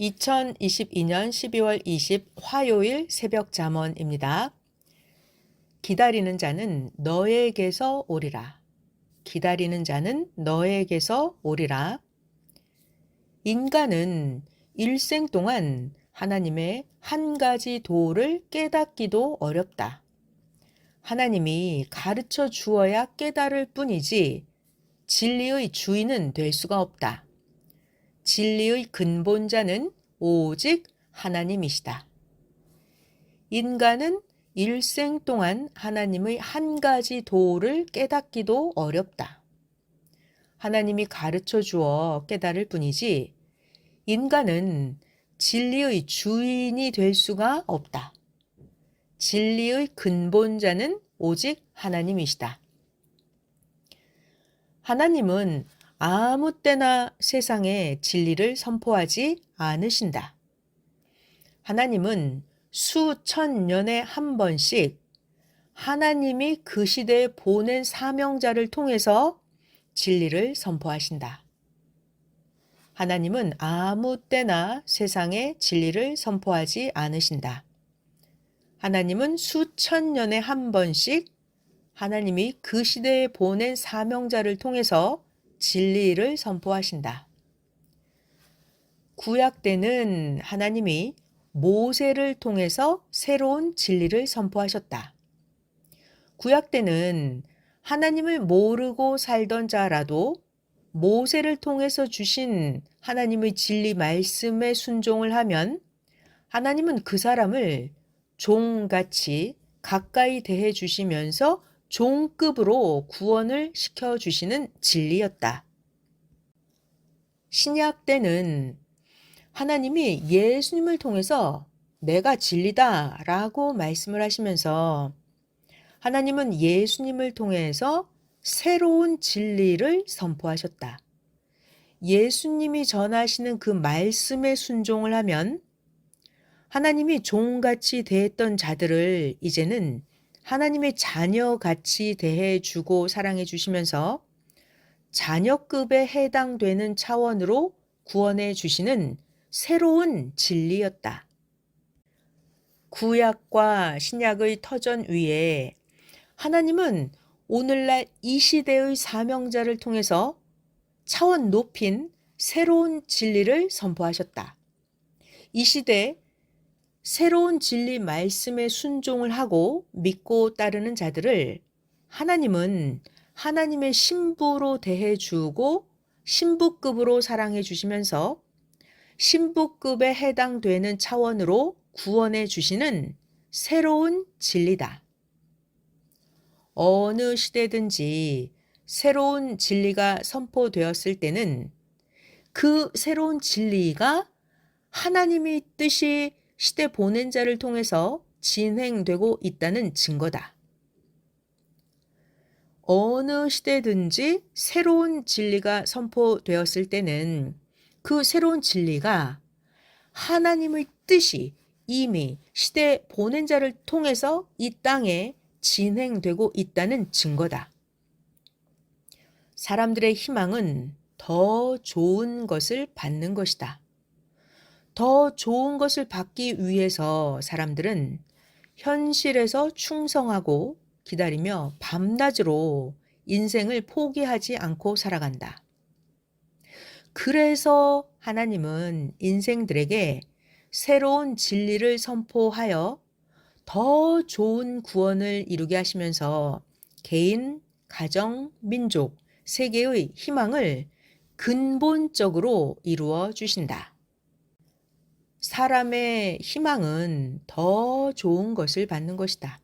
2022년 12월 20 화요일 새벽 잠언입니다. 기다리는 자는 너에게서 오리라. 기다리는 자는 너에게서 오리라. 인간은 일생 동안 하나님의 한 가지 도를 깨닫기도 어렵다. 하나님이 가르쳐 주어야 깨달을 뿐이지 진리의 주인은 될 수가 없다. 진리의 근본자는 오직 하나님이시다. 인간은 일생 동안 하나님의 한 가지 도를 깨닫기도 어렵다. 하나님이 가르쳐 주어 깨달을 뿐이지 인간은 진리의 주인이 될 수가 없다. 진리의 근본자는 오직 하나님이시다. 하나님은 아무 때나 세상에 진리를 선포하지 않으신다. 하나님은 수천 년에 한 번씩 하나님이 그 시대에 보낸 사명자를 통해서 진리를 선포하신다. 하나님은 아무 때나 세상에 진리를 선포하지 않으신다. 하나님은 수천 년에 한 번씩 하나님이 그 시대에 보낸 사명자를 통해서 진리를 선포하신다. 구약 때는 하나님이 모세를 통해서 새로운 진리를 선포하셨다. 구약 때는 하나님을 모르고 살던 자라도 모세를 통해서 주신 하나님의 진리 말씀에 순종을 하면 하나님은 그 사람을 종같이 가까이 대해 주시면서 종급으로 구원을 시켜 주시는 진리였다. 신약 때는 하나님이 예수님을 통해서 내가 진리다 라고 말씀을 하시면서 하나님은 예수님을 통해서 새로운 진리를 선포하셨다. 예수님이 전하시는 그 말씀에 순종을 하면 하나님이 종같이 대했던 자들을 이제는 하나님의 자녀 같이 대해 주고 사랑해 주시면서 자녀급에 해당되는 차원으로 구원해 주시는 새로운 진리였다. 구약과 신약의 터전 위에 하나님은 오늘날 이 시대의 사명자를 통해서 차원 높인 새로운 진리를 선포하셨다. 이 시대 새로운 진리 말씀에 순종을 하고 믿고 따르는 자들을 하나님은 하나님의 신부로 대해 주고 신부급으로 사랑해 주시면서 신부급에 해당되는 차원으로 구원해 주시는 새로운 진리다. 어느 시대든지 새로운 진리가 선포되었을 때는 그 새로운 진리가 하나님의 뜻이 시대 보낸 자를 통해서 진행되고 있다는 증거다. 어느 시대든지 새로운 진리가 선포되었을 때는 그 새로운 진리가 하나님의 뜻이 이미 시대 보낸 자를 통해서 이 땅에 진행되고 있다는 증거다. 사람들의 희망은 더 좋은 것을 받는 것이다. 더 좋은 것을 받기 위해서 사람들은 현실에서 충성하고 기다리며 밤낮으로 인생을 포기하지 않고 살아간다. 그래서 하나님은 인생들에게 새로운 진리를 선포하여 더 좋은 구원을 이루게 하시면서 개인, 가정, 민족, 세계의 희망을 근본적으로 이루어 주신다. 사람의 희망은 더 좋은 것을 받는 것이다.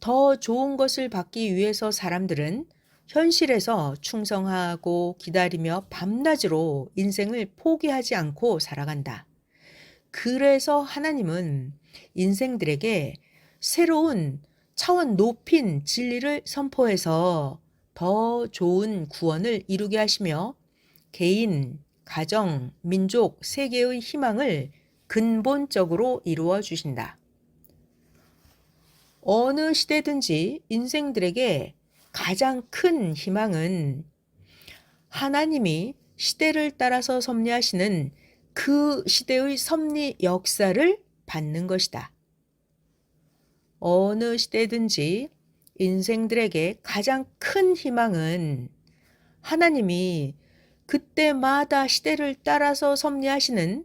더 좋은 것을 받기 위해서 사람들은 현실에서 충성하고 기다리며 밤낮으로 인생을 포기하지 않고 살아간다. 그래서 하나님은 인생들에게 새로운 차원 높인 진리를 선포해서 더 좋은 구원을 이루게 하시며 개인, 가정, 민족, 세계의 희망을 근본적으로 이루어 주신다. 어느 시대든지 인생들에게 가장 큰 희망은 하나님이 시대를 따라서 섭리하시는 그 시대의 섭리 역사를 받는 것이다. 어느 시대든지 인생들에게 가장 큰 희망은 하나님이 그때마다 시대를 따라서 섭리하시는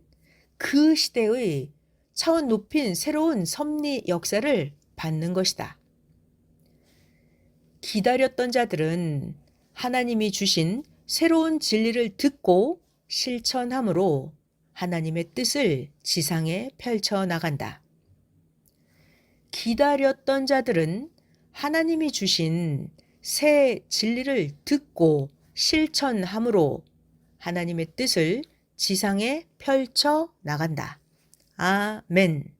그 시대의 차원 높인 새로운 섭리 역사를 받는 것이다. 기다렸던 자들은 하나님이 주신 새로운 진리를 듣고 실천함으로 하나님의 뜻을 지상에 펼쳐 나간다. 기다렸던 자들은 하나님이 주신 새 진리를 듣고 실천함으로 하나님의 뜻을 지상에 펼쳐 나간다. 아멘.